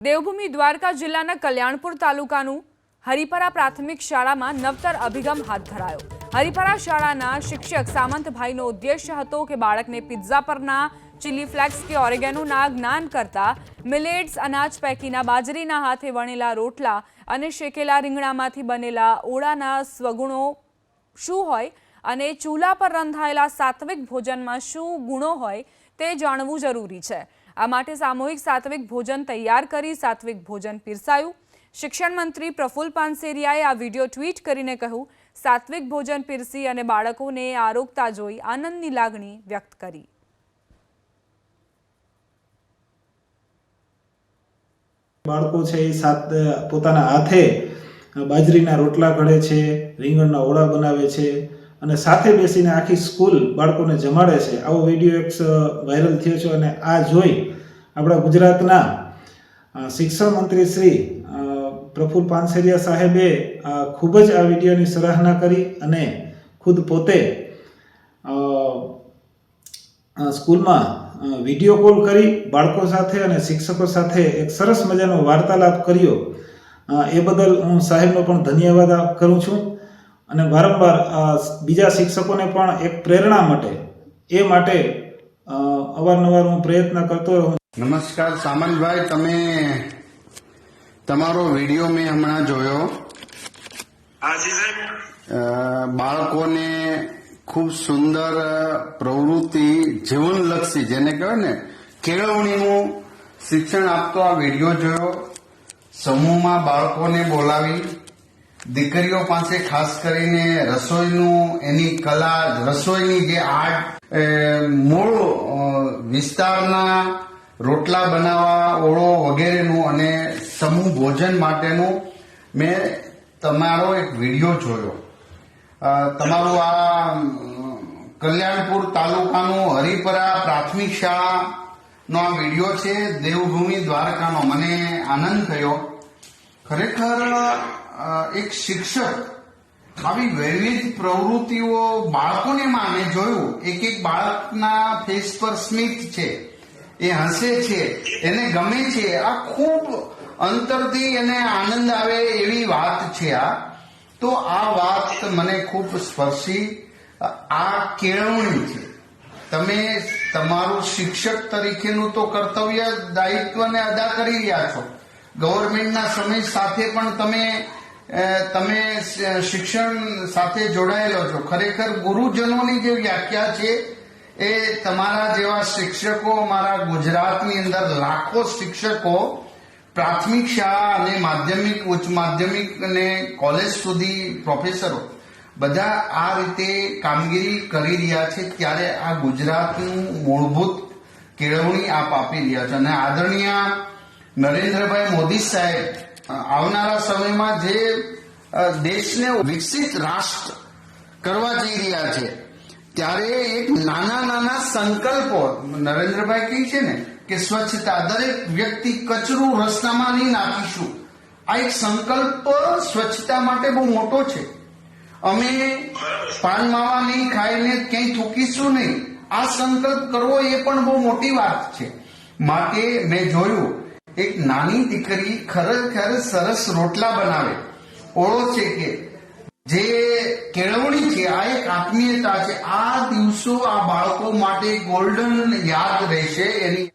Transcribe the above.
દેવભૂમિ દ્વારકા જિલ્લાના કલ્યાણપુર તાલુકાનું હરિપરા પ્રાથમિક શાળામાં નવતર અભિગમ હાથ ધરાયો. હરિપરા શાળાના શિક્ષક સામંતભાઈનો ઉદ્દેશ્ય હતો કે બાળકને પિઝા પરના, ચીલી ફ્લેક્સ કે ઓરેગેનોના જ્ઞાન કરતા મિલેટ્સ, અનાજ પૈકીના બાજરીના હાથે વણેલા રોટલા અને શેકેલા રીંગણામાંથી બનેલા ઓળાના સ્વગુણો શું હોય અને ચૂલા પર રંધાયેલા સાત્વિક ભોજનમાં શું ગુણો હોય તે જાણવું જરૂરી છે. આ માટે સામૂહિક સાત્વિક ભોજન તૈયાર કરી સાત્વિક ભોજન પીરસાયું. શિક્ષણ મંત્રી પ્રફુલ પાનસેરિયાએ આ વીડિયો ટ્વીટ કરીને કહ્યું, સાત્વિક ભોજન પીરસી અને બાળકોને આરોગતા જોઈ આનંદની લાગણી વ્યક્ત કરી. બાળકો છે એ સાત, પોતાના હાથે બાજરીના રોટલા ઘડે છે, રીંગણના ઓળા બનાવે છે અને સાથે બેસીને આખી સ્કૂલ બાળકોને જમાડે છે. આવો વીડિયો એક વાયરલ થયો છે અને આ જોઈ આપણા ગુજરાતના શિક્ષણ મંત્રી શ્રી પ્રફુલ પાનસેરિયા સાહેબે ખૂબ જ આ વિડીયોની સરાહના કરી અને ખુદ પોતે સ્કૂલમાં વીડિયો કોલ કરી બાળકો સાથે અને શિક્ષકો સાથે એક સરસ મજાનો વાર્તાલાપ કર્યો. એ બદલ હું સાહેબનો પણ ધન્યવાદ કરું છું. અને વારંવાર બીજા શિક્ષકોને પણ એક પ્રેરણા માટે એ માટે અવારનવાર હું પ્રયત્ન કરતો રહું નમસ્કાર સામંતભાઈ તમે તમારો વીડિયો મેં હમણાં જોયો. બાળકોને ખૂબ સુંદર પ્રવૃત્તિ જીવનલક્ષી જેને કહેવાય ને કેળવણીનું શિક્ષણ આપતો આ વીડિયો જોયો. સમૂહમાં બાળકોને બોલાવી દીકરીઓ પાસે ખાસ કરીને રસોઈનું, એની કલા, રસોઈની જે આર્ટ મૂળ વિસ્તારના રોટલા બનાવવા ઓળો વગેરેનું અને સમૂહ ભોજન માટેનું મેં તમારો એક વીડિયો જોયો. તમારું આ કલ્યાણપુર તાલુકાનું હરિપરા પ્રાથમિક શાળાનો આ વીડિયો છે, દેવભૂમિ દ્વારકાનો. મને આનંદ થયો. ખરેખર એક શિક્ષક આવી વૈવિધ પ્રવૃત્તિઓ બાળકોને માને, જોયું, એક એક બાળકના ફેસ પર સ્મિત છે, એ હસે છે, એને ગમે છે, આ ખૂબ અંતરથી એને આનંદ આવે એવી વાત છે આ. તો આ વાત મને ખૂબ સ્પર્શી. આ કેળવણી છે. તમે તમારું શિક્ષક તરીકેનું તો કર્તવ્ય દાયિત્વને અદા કરી રહ્યા છો. ગવર્મેન્ટના સમય સાથે પણ તમે તમે શિક્ષણ સાથે જોડાયેલો છો. ખરેખર ગુરુજનોની જે વ્યાખ્યા છે, એ તમારા જેવા શિક્ષકો, અમારા ગુજરાતની અંદર લાખો શિક્ષકો પ્રાથમિક શાળા અને માધ્યમિક, ઉચ્ચ માધ્યમિક અને કોલેજ સુધી પ્રોફેસરો બધા આ રીતે કામગીરી કરી રહ્યા છે, ત્યારે આ ગુજરાતનું મૂળભૂત કેળવણી આપ આપી રહ્યા છો. અને આદરણીય નરેન્દ્રભાઈ મોદી સાહેબ, આવનારા સમયમાં જે દેશને વિકસિત રાષ્ટ્ર કરવા જઈ રહ્યા છે, ત્યારે એક નાના નાના સંકલ્પો, નરેન્દ્રભાઈ કહે છે ને, કે સ્વચ્છતા દરેક વ્યક્તિ કચરું રસ્તામાં નહીં નાખીશું. આ એક સંકલ્પ સ્વચ્છતા માટે બહુ મોટો છે. અમે પાન માવા નહીં ખાઈને ક્યાંય થૂકીશું નહીં. આ સંકલ્પ કરવો એ પણ બહુ મોટી વાત છે. માટે મેં જોયું એક નાની દીકરી ખરેખર સરસ રોટલા બનાવે. ઓળો છે કે જે કેળવણી છે, આ એક આત્મીયતા છે. આ દિવસો આ બાળકો માટે ગોલ્ડન યાદ રહેશે. એની